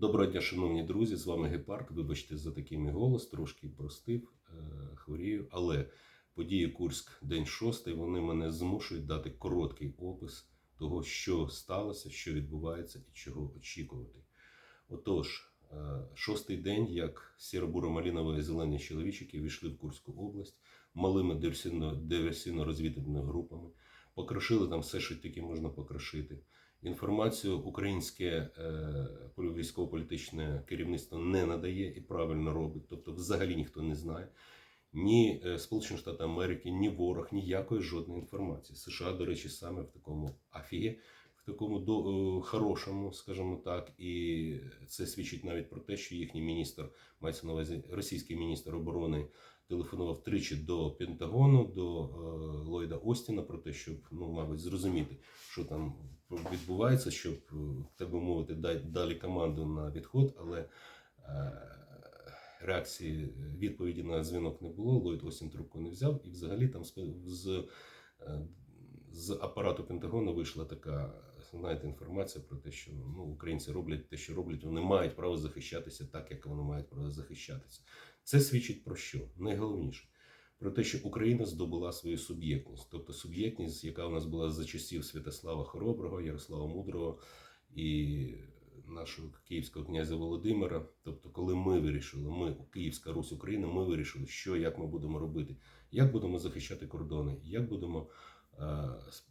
Доброго дня, шановні друзі. З вами Гепард. Вибачте за такий мій голос, трошки простив, е, хворію. Але події Курськ, день шостий, вони мене змушують дати короткий опис того, що сталося, що відбувається і чого очікувати. Отож, е, шостий день, як сіро-буро-малінові зелені чоловічики війшли в Курську область малими диверсійно- диверсійно-розвідувальними групами, покрошили там все, що тільки можна покрошити. Інформацію українське е, військово-політичне керівництво не надає і правильно робить. Тобто, взагалі ніхто не знає. Ні е, Сполучені Штати Америки, ні ворог, ніякої жодної інформації. США, до речі, саме в такому афігі, такому до, е, хорошому, скажімо так, і це свідчить навіть про те, що їхній міністр, мається на увазі російський міністр оборони, телефонував тричі до Пентагону, до е, Ллойда Остіна про те, щоб ну, мабуть, зрозуміти, що там відбувається, щоб, е, так би мовити, далі команду на відход, але реакції відповіді на дзвінок не було. Ллойд Остін трубку не взяв, і взагалі там з, з, апарату Пентагону вийшла така. Знаєте, інформація про те, що ну, українці роблять те, що роблять, вони мають право захищатися так, як вони мають право захищатися. Це свідчить про що? Найголовніше про те, що Україна здобула свою суб'єктність, тобто суб'єктність, яка у нас була за часів Святослава Хороброго, Ярослава Мудрого і нашого київського князя Володимира. Тобто, коли ми вирішили, ми, Київська Русь Україна, ми вирішили, що як ми будемо робити, як будемо захищати кордони, як будемо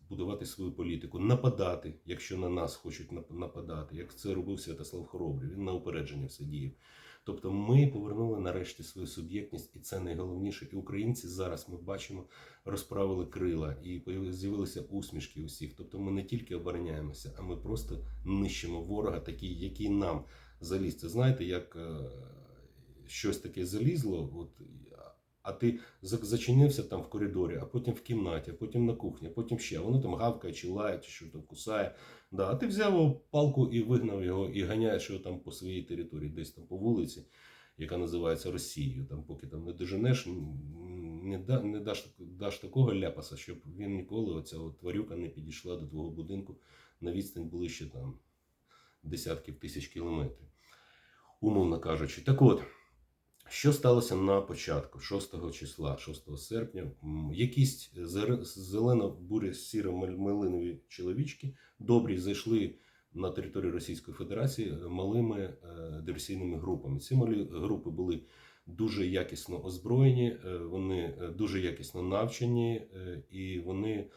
будувати свою політику, нападати, якщо на нас хочуть нападати, як це робив Святослав Хоробрий. Він на упередження все діяв. Тобто ми повернули нарешті свою суб'єктність, і це найголовніше. І українці зараз ми бачимо, розправили крила і з'явилися усмішки усіх. Тобто ми не тільки обороняємося, а ми просто нищимо ворога, такий, який нам заліз. Це знаєте, як е, щось таке залізло, от, а ти зачинився там в коридорі, а потім в кімнаті, а потім на кухні, а потім ще. а Воно там гавкає, чи лає, чи що там кусає. Да, а ти взяв палку і вигнав його, і ганяєш його там по своїй території, десь там по вулиці, яка називається Росією. Там, поки там не доженеш, не, да, не даш, даш такого ляпаса, щоб він ніколи, оця от тварюка не підійшла до твого будинку на відстань ближче там десятків тисяч кілометрів. Умовно кажучи. Так от. Що сталося на початку, 6 числа, 6 серпня? Якісь зелено-бурі сіро-малинові чоловічки добрі зайшли на територію Російської Федерації е, малими е, диверсійними групами. Ці малі групи були дуже якісно озброєні, е, вони е, дуже якісно навчені, е, і вони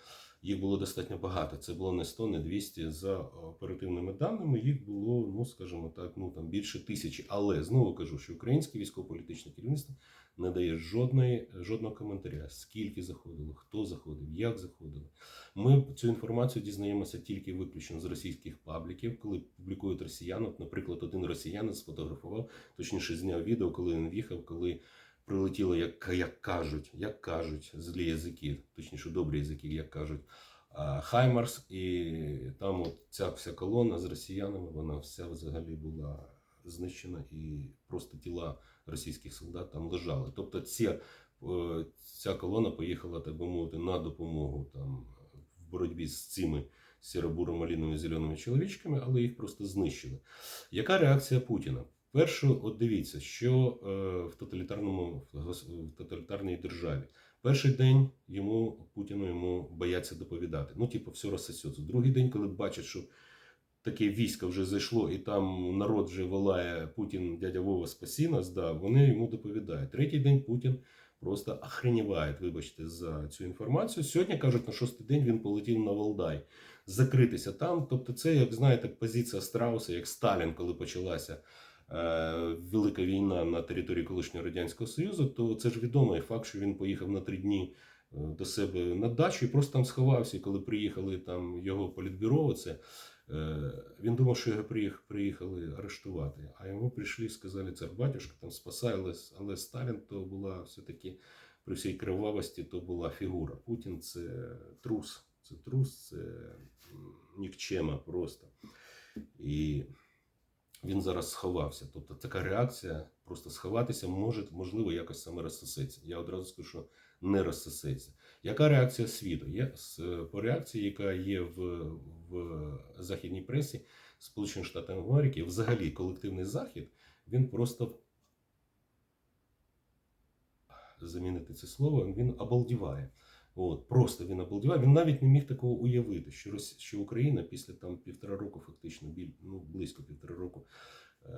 їх було достатньо багато. Це було не 100, не 200. За оперативними даними їх було, ну скажімо так, ну там більше тисячі. Але знову кажу, що українське військово-політичне керівництво не дає жодної, жодного коментаря, скільки заходило, хто заходив, як заходило. Ми цю інформацію дізнаємося тільки виключно з російських пабліків, коли публікують росіяни. Наприклад, один росіянин сфотографував, точніше, зняв відео, коли він в'їхав, коли прилетіло, як, як кажуть, як кажуть, злі язики, точніше, добрі язики, як кажуть. Хаймарс, і там от ця вся колона з росіянами, вона вся взагалі була знищена, і просто тіла російських солдат там лежали. Тобто ця, е, ця колона поїхала, так би мовити, на допомогу там в боротьбі з цими сіро-буро-маліновими зеленими чоловічками, але їх просто знищили. Яка реакція Путіна? Першу, от дивіться, що е, в тоталітарному в тоталітарній державі. Перший день йому Путіну йому бояться доповідати. Ну, типу, все розсосеться. Другий день, коли бачать, що таке військо вже зайшло, і там народ вже волає Путін, дядя Вова, спаси нас, да, вони йому доповідають. Третій день Путін просто охреніває, вибачте, за цю інформацію. Сьогодні кажуть, на шостий день він полетів на Валдай. Закритися там. Тобто, це, як знаєте, позиція Страуса, як Сталін, коли почалася велика війна на території колишнього радянського союзу, то це ж відомий факт, що він поїхав на три дні е, до себе на дачу і просто там сховався. І коли приїхали там його політбюро, це е, він думав, що його приїхали арештувати. А йому прийшли і сказали, цар батюшка там спасай, але, але Сталін то була все-таки при всій кривавості, то була фігура. Путін це трус. Це трус, це нікчема просто. І він зараз сховався. Тобто така реакція просто сховатися може, можливо, якось саме розсосеться. Я одразу скажу, що не розсосеться. Яка реакція світу? Є по реакції, яка є в, в західній пресі, Сполучених Штатів Америки, взагалі колективний захід, він просто замінити це слово, він обалдіває. От, просто він обалдіває. Він навіть не міг такого уявити, що, Рос... що Україна після там півтора року, фактично, біль... ну, близько півтора року, е...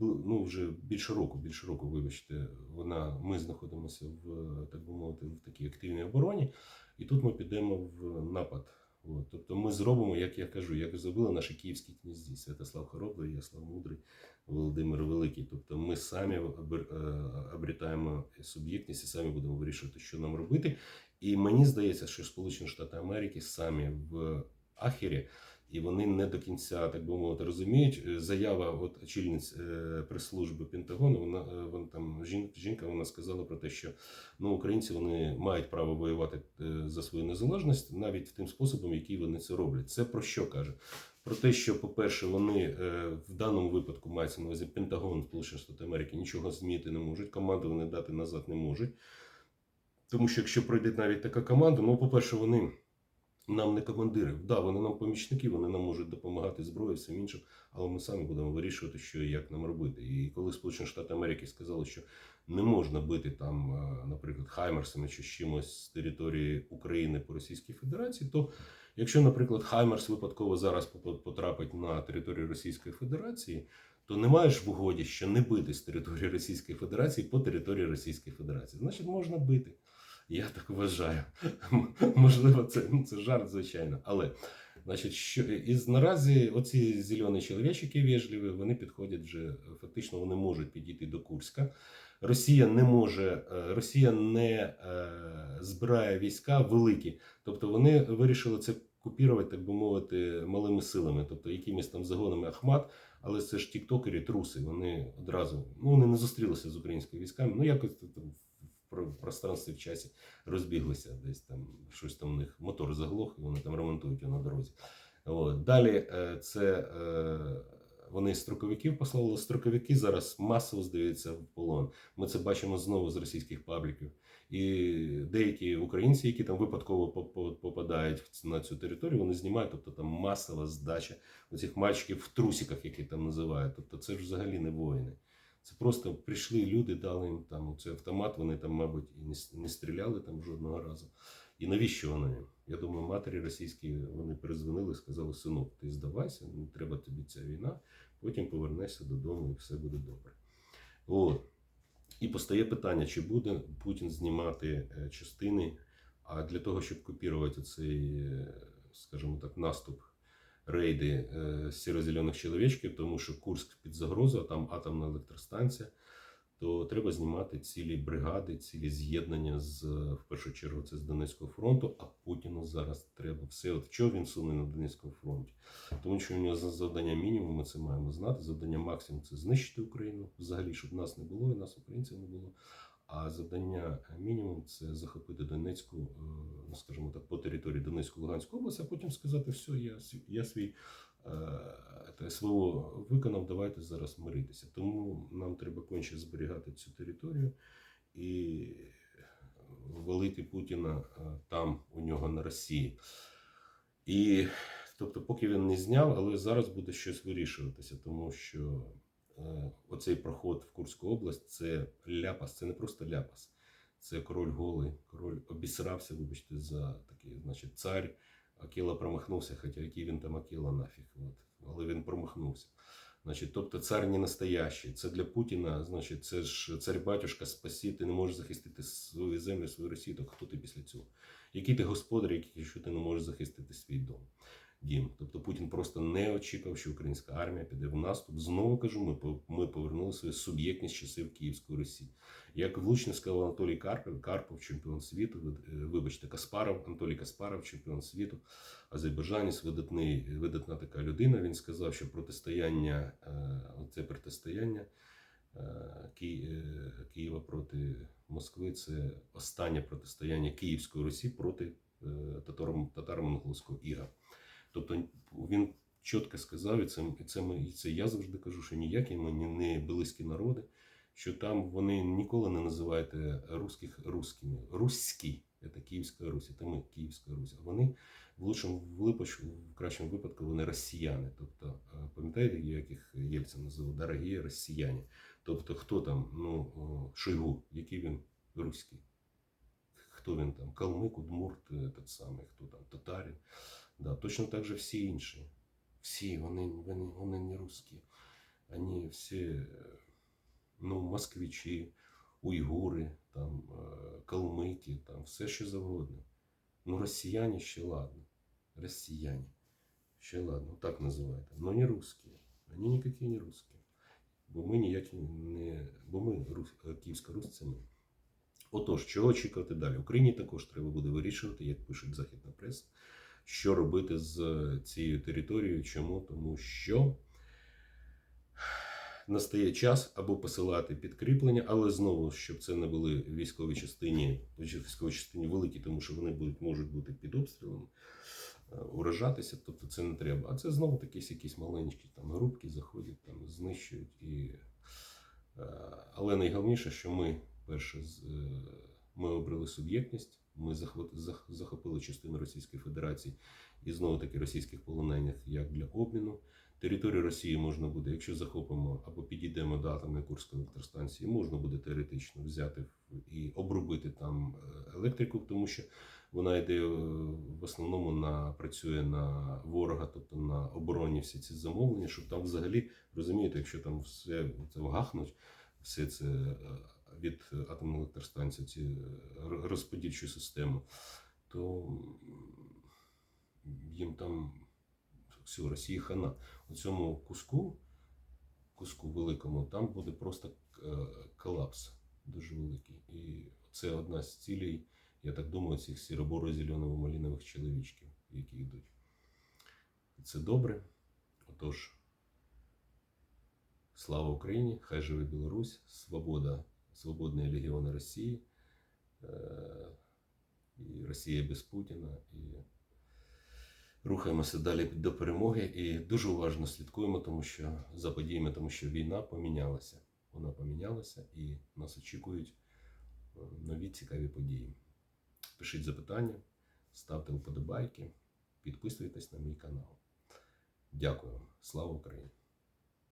ну вже більше року, більше року, вибачте, вона, ми знаходимося в, так би мовити, в такій активній обороні, і тут ми підемо в напад. От, тобто ми зробимо, як я кажу, як зробили наші київські князі, Святослав Хоробрий, Яслав Мудрий, Володимир Великий. Тобто ми самі е, суб'єктність і самі будемо вирішувати, що нам робити. І мені здається, що Сполучені Штати Америки самі в ахері, і вони не до кінця, так би мовити, розуміють. Е, Заява от очільниць е, прес-служби Пентагону, вона, е, вона там жін- жінка вона сказала про те, що ну, українці вони мають право воювати за свою незалежність навіть тим способом, який вони це роблять. Це про що каже? Про те, що, по-перше, вони в даному випадку мається на увазі Пентагон Сполучених Штатів Америки нічого змінити не можуть, команду вони дати назад не можуть. Тому що якщо пройде навіть така команда, ну, по-перше, вони нам не командири. Да, вони нам помічники, вони нам можуть допомагати зброєю, всім іншим, але ми самі будемо вирішувати, що і як нам робити. І коли Сполучені Штати Америки сказали, що не можна бити там, е, наприклад, Хаймерсами чи чимось з території України по Російській Федерації, то якщо, наприклад, Хаймерс випадково зараз потрапить на територію Російської Федерації, то немає ж в угоді, що не бити з території Російської Федерації по території Російської Федерації. Значить, можна бити. Я так вважаю. Можливо, це, ну, це жарт, звичайно. Але значить, що із наразі оці зелені чоловічки вежливі, вони підходять вже фактично, вони можуть підійти до Курська. Росія не може, е, Росія не е, збирає війська великі, тобто вони вирішили це купірувати, так би мовити, малими силами, тобто якимись там загонами Ахмат, але це ж тіктокери, труси. Вони одразу ну вони не зустрілися з українськими військами. Ну якось в про- пространстві в часі розбіглися десь там, щось там у них мотор заглох, і вони там ремонтують його на дорозі. От. Далі е, це е, вони строковиків послали. Строковики зараз масово здаються в полон. Ми це бачимо знову з російських пабліків. І деякі українці, які там випадково по- по- попадають на цю територію, вони знімають, тобто там масова здача оцих мальчиків в трусиках, які там називають. Тобто це ж взагалі не воїни. Це просто прийшли люди, дали їм там цей автомат, вони там, мабуть, і не, стріляли там жодного разу. І навіщо вони? Я думаю, матері російські вони перезвонили, сказали: синок, ти здавайся, не треба тобі ця війна, потім повернешся додому і все буде добре. От. І постає питання, чи буде Путін знімати е, частини, а для того, щоб копірувати цей, е, скажімо так, наступ рейди е, сіро-зелених чоловічків, тому що Курск під загрозою, там атомна електростанція, то треба знімати цілі бригади, цілі з'єднання з в першу чергу це з Донецького фронту. А Путіну зараз треба все. От що він суне на Донецькому фронті? Тому що у нього за- завдання мінімум, ми це маємо знати. Завдання максимум це знищити Україну, взагалі, щоб нас не було, і нас українців не було. А завдання мінімум це захопити Донецьку, е, ну скажімо так, по території Донецької Луганської області, а потім сказати, все, я, я свій е, СВО виконав, давайте зараз миритися. Тому нам треба конче зберігати цю територію і валити Путіна е, там, у нього на Росії. І тобто, поки він не зняв, але зараз буде щось вирішуватися, тому що е, оцей проход в Курську область це ляпас, це не просто ляпас. Це король голий, король обісрався, вибачте, за такий, значить, цар. Акіла промахнувся, хоча який він там Акіла нафіг. От. Але він промахнувся. Значить, тобто цар не настоящий. Це для Путіна, значить, це ж цар-батюшка спасі, ти не можеш захистити свою землю, свою Росію, то хто ти після цього? Який ти господар, якщо ти не можеш захистити свій дом? Дім. Тобто Путін просто не очікував, що українська армія піде в наступ. Знову кажу, ми, ми повернули свою суб'єктність часів Київської Росії. Як влучно сказав Анатолій Карпов, Карпов, чемпіон світу, е, вибачте, Каспаров, Анатолій Каспаров, чемпіон світу, азербайджанець, видатний, видатна така людина. Він сказав, що протистояння, е, це протистояння е, Ки- Києва проти Москви це останнє протистояння Київської Росії проти татаро- татаро-монголського іга. Тобто він чітко сказав, і це, і це, і це я завжди кажу, що ніякі ми не, близькі народи, що там вони ніколи не називають русських русскими. Руські. Це Київська Русь, це ми Київська Русь. А вони в лучшому в кращому випадку вони росіяни. Тобто, пам'ятаєте, яких Єльцин називав дорогі росіяни. Тобто, хто там, ну, Шойгу, який він руський? Хто він там? Калмик, Удмурт, е, тот самий, хто там, татарин. Да, точно так же всі інші. Всі, вони, вони, вони не русські. Вони всі, е, ну, москвичі, уйгури, там, е, калмики, там, все що завгодно. Ну, росіяне ще ладно. Росіяне. Ще ладно, так називаєте. Но не русські. Вони ніякі не русські. Бо ми ніякі не. Бо ми Рус... е, Київська Русь. Отож, чого очікувати далі? Україні також треба буде вирішувати, як пишуть західна преса, що робити з цією територією. Чому? Тому що настає час або посилати підкріплення, але знову, щоб це не були військові частині, військові частині великі, тому що вони будуть, можуть бути під обстрілами, е, уражатися, тобто це не треба. А це знову такі якісь маленькі там групки заходять, там знищують і. е, Але найголовніше, що ми перше з- е, ми обрали суб'єктність, ми захопили частину Російської Федерації і знову таки російських полонених як для обміну. Територію Росії можна буде, якщо захопимо або підійдемо до атомної Курської електростанції, можна буде теоретично взяти і обробити там е, електрику, тому що вона йде е, в основному на працює на ворога, тобто на оборонні всі ці замовлення, щоб там взагалі розумієте, якщо там все це вгахнуть, все це е, від атомної електростанції, ці е, розподільчу систему, то їм там все, Росії хана. У цьому куску, куску великому, там буде просто е, колапс дуже великий. І це одна з цілей, я так думаю, цих сіроборо-зеленово-малінових чоловічків, які йдуть. І це добре. Отож, слава Україні! Хай живе Білорусь, свобода, свободні легіони Росії, і Росія без Путіна. І рухаємося далі до перемоги і дуже уважно слідкуємо, тому що за подіями, тому що війна помінялася. Вона помінялася і нас очікують е, нові цікаві події. Пишіть запитання, ставте вподобайки, підписуйтесь на мій канал. Дякую. Слава Україні!